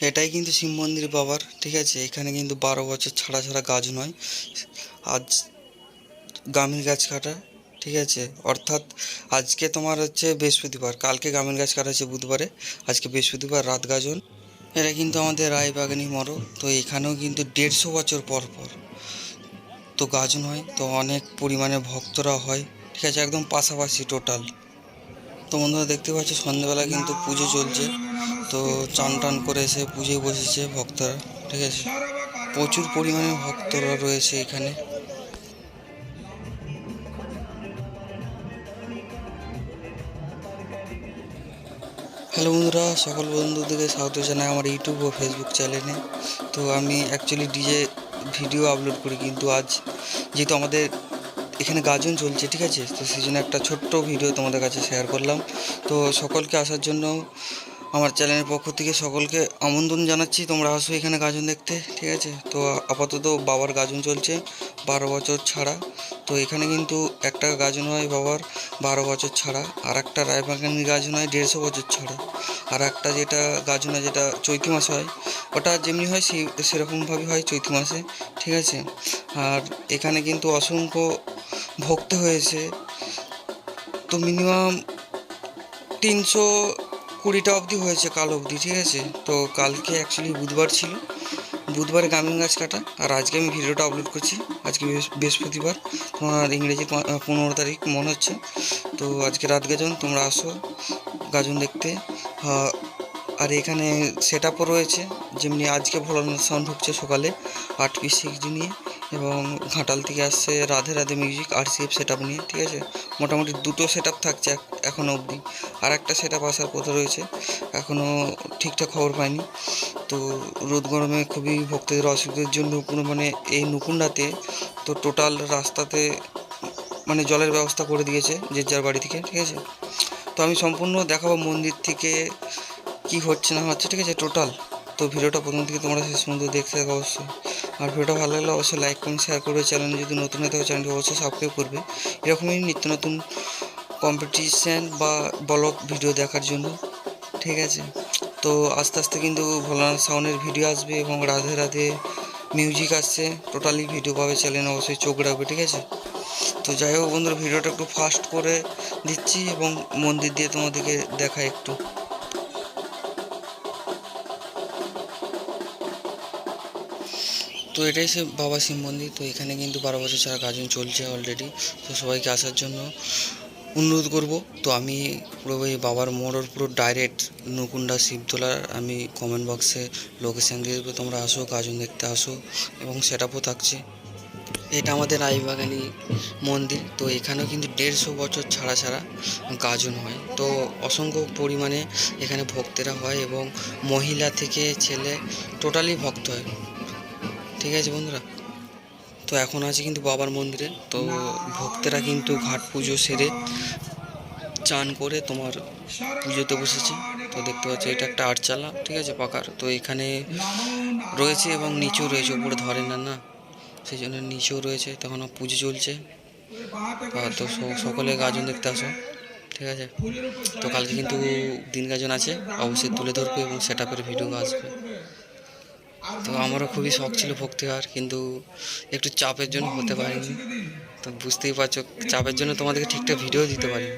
এটাই কিন্তু শিব মন্দির বাবার, ঠিক আছে? এখানে কিন্তু বারো বছর ছাড়া ছাড়া গাছ নয়। আজ গামিল গাছ কাটা, ঠিক আছে? অর্থাৎ আজকে তোমার হচ্ছে বৃহস্পতিবার, কালকে গামিল গাছ কাটা হচ্ছে বুধবারে, আজকে বৃহস্পতিবার রাত গাজন। এটা কিন্তু আমাদের রায়বাগানি মরো, তো এখানেও কিন্তু দেড়শো বছর পর পর তো গাজন হয়, তো অনেক পরিমাণে ভক্তরা হয়, ঠিক আছে? একদম পাশাপাশি টোটাল তো বন্ধুরা দেখতে পাচ্ছ, সন্ধ্যেবেলা কিন্তু পুজো চলছে। তো চান টান করে এসে পুজোয় বসেছে ভক্তরা, ঠিক আছে? প্রচুর পরিমাণে ভক্তরা রয়েছে এখানে। হ্যালো বন্ধুরা, সকল বন্ধুদেরকে স্বাগত জানাই আমার ইউটিউব ও ফেসবুক চ্যানেলে। তো আমি অ্যাকচুয়ালি ডিজে ভিডিও আপলোড করি, কিন্তু আজ যেহেতু আমাদের এখানে গাজন চলছে, ঠিক আছে? তো সেই জন্য একটা ছোট্ট ভিডিও তোমাদের কাছে শেয়ার করলাম। তো সকলকে আসার জন্য আমার চ্যানেলের পক্ষ থেকে সকলকে আমন্ত্রণ জানাচ্ছি। তোমরা আসো এখানে গাজন দেখতে, ঠিক আছে? তো আপাতত বাবার গাজন চলছে বারো বছর ছাড়া। তো এখানে কিন্তু একটা গাজন হয় বাবার বারো বছর ছাড়া, আর একটা রায়বাগানি গাজন হয় দেড়শো বছর ছাড়া। আর একটা যেটা গাজন হয় যেটা চৈতি মাসে হয়, ওটা যেমনি হয় সেই সেরকমভাবে হয় চৈতি মাসে, ঠিক আছে? আর এখানে কিন্তু অসংখ্য ভক্ত হয়েছে। তো মিনিমাম তিনশো কুড়িটা অবধি হয়েছে কাল অবধি, ঠিক আছে? তো কালকে অ্যাকচুয়ালি বুধবার ছিল। বুধবারে গামিন গাছ কাটা, আর আজকে আমি ভিডিওটা আপলোড করছি। আজকে বৃহস্প- বৃহস্পতিবার, তোমার ইংরেজি পনেরো তারিখ, মনে হচ্ছে। তো আজকে রাত গাজন, তোমরা আসো, গাজন দেখতে। আর এখানে সেট আপও রয়েছে, যেমনি আজকে ভোলানাথ সাউন্ড ঢুকছে সকালে, আট পিস সিক্স নিয়ে। এবং ঘাটাল থেকে আসছে রাধে রাধে মিউজিক আর সিএফ সেট আপ নিয়ে, ঠিক আছে? মোটামুটি দুটো সেট আপ থাকছে এখনও অবধি। আর একটা সেট আপ আসার কথা রয়েছে এখনও ঠিকঠাক খবর পাইনি। তো রোদ গরমে খুবই ভক্তদের অসুবিধার জন্য কোনো মানে এই নুকুন্ডাতে তো টোটাল রাস্তাতে মানে জলের ব্যবস্থা করে দিয়েছে, যে যার বাড়ি থেকে, ঠিক আছে? তো আমি সম্পূর্ণ দেখাবো মন্দির থেকে কি হচ্ছে না হচ্ছে, ঠিক আছে? টোটাল তো ভিডিওটা প্রথম থেকে তোমরা শেষ পর্যন্ত দেখতে থাকো অবশ্যই। আর ভিডিওটা ভালো লাগলে অবশ্যই লাইক কমেন্ট শেয়ার করবে। চ্যানেলে যদি নতুন হয়ে থাকে চ্যানেলটি অবশ্যই সাবস্ক্রাইব করবে। এরকমই নিত্য নতুন কম্পিটিশান বা ব্লগ ভিডিও দেখার জন্য। ঠিক আছে? তো আস্তে আস্তে কিন্তু ভোলানাথ সাউন্ডের ভিডিও আসবে এবং রাধে রাধে মিউজিক আসছে। টোটালি ভিডিও পাবে চ্যানেল অবশ্যই চোখ রাখবে। ঠিক আছে? তো যাই হোক বন্ধুরা ভিডিওটা একটু ফাস্ট করে দিচ্ছি এবং মন্দির দিয়ে তোমাদেরকে দেখাই একটু। তো এটাই সে বাবা শিব মন্দির। তো এখানে কিন্তু বারো বছর ছাড়া গাজন চলছে অলরেডি তো সবাইকে আসার জন্য অনুরোধ করব। তো আমি পুরো ওই বাবার মোড়ের পুরো ডাইরেক্ট নকুন্ডা শিবতলার আমি কমেন্ট বক্সে লোকেশান দিয়ে দেবো। তোমরা আসো গাজন দেখতে আসো এবং সেট আপও থাকছে। এটা আমাদের রায়বাগানি মন্দির। তো এখানেও কিন্তু দেড়শো বছর ছাড়া ছাড়া গাজন হয়। তো অসংখ্য পরিমাণে এখানে ভক্তেরা হয় এবং মহিলা থেকে ছেলে টোটালি ভক্ত হয়। ঠিক আছে বন্ধুরা? তো এখন আছে কিন্তু বাবার মন্দিরে। তো ভক্তেরা কিন্তু ঘাট পুজো সেরে চান করে তোমার পুজোতে বসেছে। তো দেখতে পাচ্ছ, এটা একটা আটচালা, ঠিক আছে, পাকার। তো এখানে রয়েছে এবং নিচেও রয়েছে উপরে ধরে না না। সেই জন্য নিচেও রয়েছে, তখন পুজো চলছে। তো সকলে গাজন দেখতে আসো, ঠিক আছে? তো কালকে কিন্তু দিন গাজন আছে, অবশ্যই তুলে ধরবো এবং সেট আপের ভিডিও আসবে। তো আমারও খুবই শখ ছিল ভক্তি হওয়ার, কিন্তু একটু চাপের জন্য হতে পারিনি। তো বুঝতেই পারছ, চাপের জন্য তোমাদেরকে ঠিকঠাক ভিডিও দিতে পারিনি।